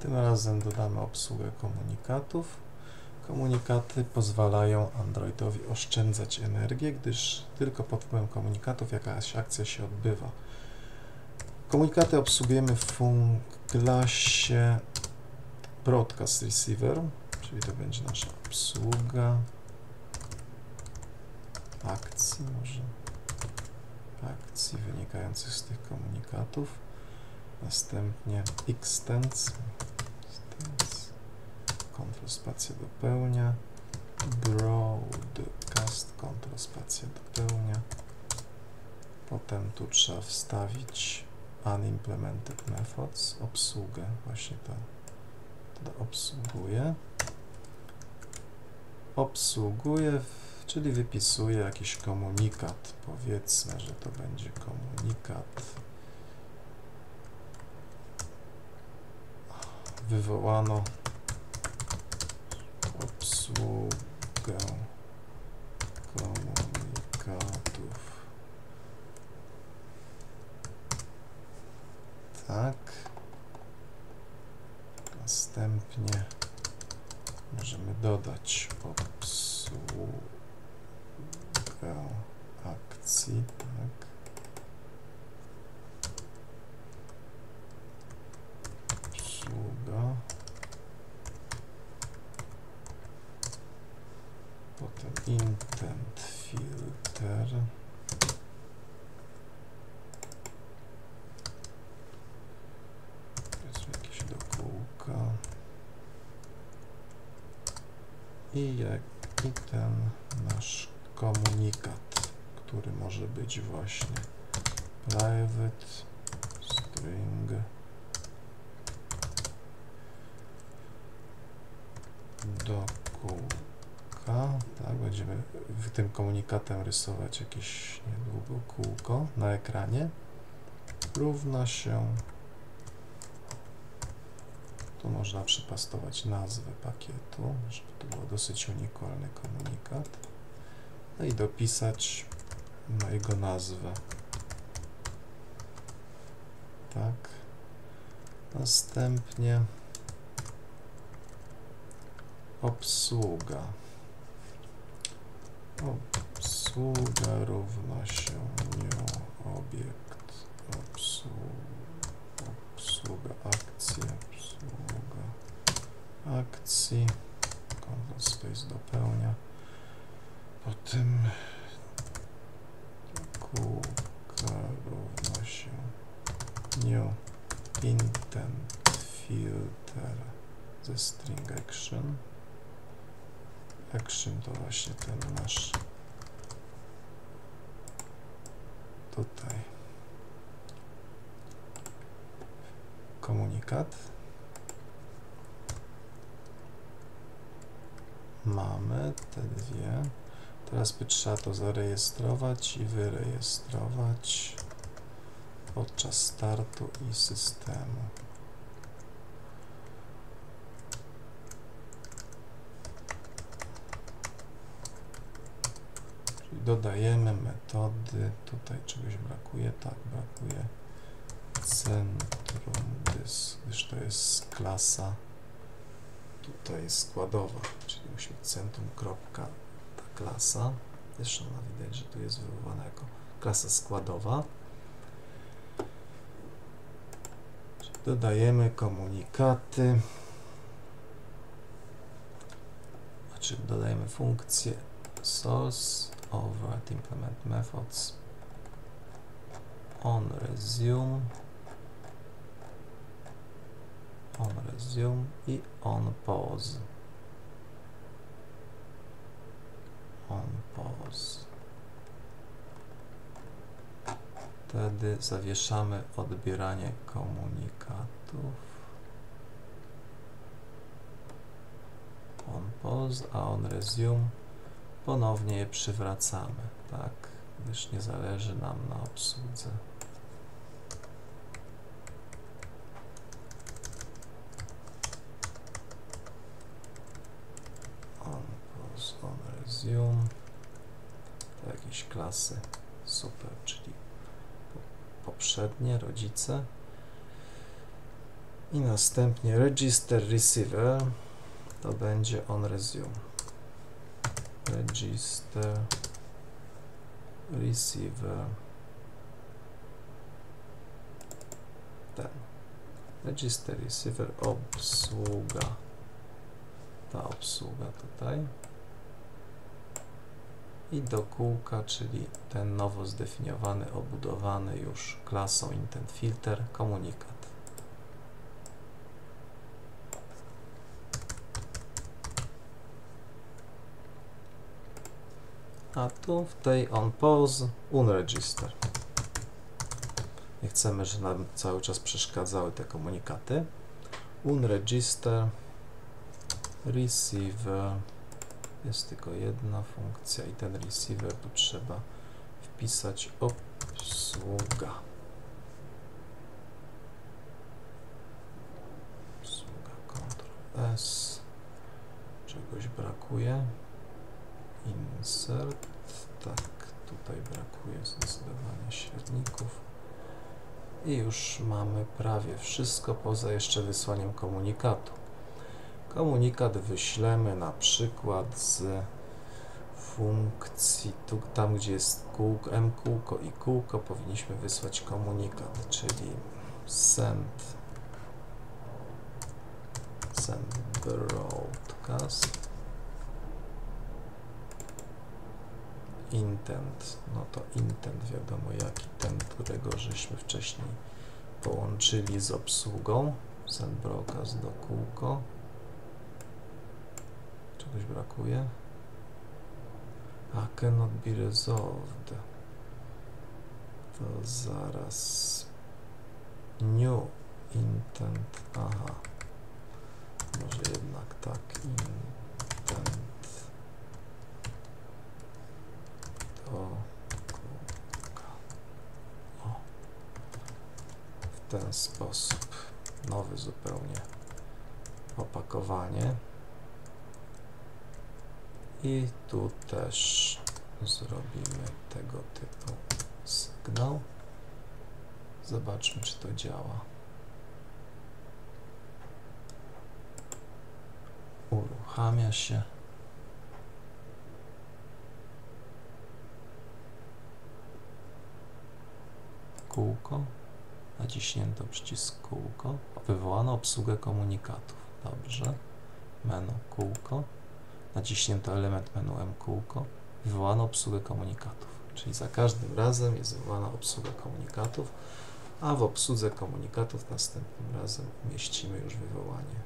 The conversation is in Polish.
Tym razem dodamy obsługę komunikatów. Komunikaty pozwalają Androidowi oszczędzać energię, gdyż tylko pod wpływem komunikatów jakaś akcja się odbywa. Komunikaty obsługujemy w klasie Broadcast Receiver, czyli to będzie nasza obsługa akcji, może akcji wynikających z tych komunikatów. Następnie extends, Ctrl spacja dopełnia, broadcast, Ctrl spacja dopełnia. Potem tu trzeba wstawić unimplemented methods, obsługę, właśnie to, to obsługuje. Obsługuje, czyli wypisuje jakiś komunikat. Powiedzmy, że to będzie komunikat. Wywołano obsługę komunikatów. Tak. Następnie możemy dodać obsługę akcji, tak. Obsługa. Potem intent filter. Powiedzmy jakieś do kółka. I, jak, I ten nasz komunikat, który może być właśnie private string do kółka. Tak, będziemy tym komunikatem rysować jakieś niedługo kółko na ekranie. Równa się tu można przypastować nazwę pakietu, żeby to był dosyć unikalny komunikat. No i dopisać na jego nazwę. Tak. Następnie obsługa. Obsługa równa się new obiekt obsługa, obsługa akcji, akcji. Ctrl space dopełnia. Potem kółka równa się new intent filter ze string action. Action to właśnie ten nasz tutaj komunikat. Mamy te dwie. Teraz by trzeba to zarejestrować i wyrejestrować podczas startu i systemu. Czyli dodajemy metody. Tutaj czegoś brakuje. Tak, brakuje centrum gdyż to jest klasa tutaj jest składowa, czyli musi być centrum kropka ta klasa. Zresztą ona widać, że tu jest wywołana jako klasa składowa. Dodajemy komunikaty, znaczy dodajemy funkcję source over implement methods on resume on resume i on pause. On pause. Wtedy zawieszamy odbieranie komunikatów. On pause, a on resume ponownie je przywracamy, tak, gdyż nie zależy nam na obsłudze. klasy. Super, czyli poprzednie rodzice. I następnie register receiver to będzie on resume. Register receiver ten. Register receiver obsługa. Ta obsługa tutaj i do kółka, czyli ten nowo zdefiniowany, obudowany już klasą intent filter komunikat. A tu w tej on pause unregister. Nie chcemy, żeby nam cały czas przeszkadzały te komunikaty. Unregister receiver jest tylko jedna funkcja i ten receiver tu trzeba wpisać obsługa. Obsługa Ctrl S. Czegoś brakuje. Insert. Tak, tutaj brakuje zdecydowanie średników. I już mamy prawie wszystko poza jeszcze wysłaniem komunikatu. Komunikat wyślemy na przykład z funkcji, tu, tam gdzie jest kółko, m kółko i kółko, powinniśmy wysłać komunikat, czyli send send broadcast intent, no to intent wiadomo jaki, ten, którego żeśmy wcześniej połączyli z obsługą, send broadcast do kółko, czegoś brakuje, a cannot be resolved, to zaraz new intent, aha, może jednak tak, intent to. O. W ten sposób. Nowy zupełnie opakowanie. I tu też zrobimy tego typu sygnał. Zobaczmy, czy to działa. Uruchamia się. Kółko. Naciśnięto przycisk kółko. Wywołano obsługę komunikatów. Dobrze. Menu kółko. Naciśnięto element menu M kółko. Wywołano obsługę komunikatów. Czyli za każdym razem jest wywołana obsługa komunikatów, a w obsłudze komunikatów następnym razem umieścimy już wywołanie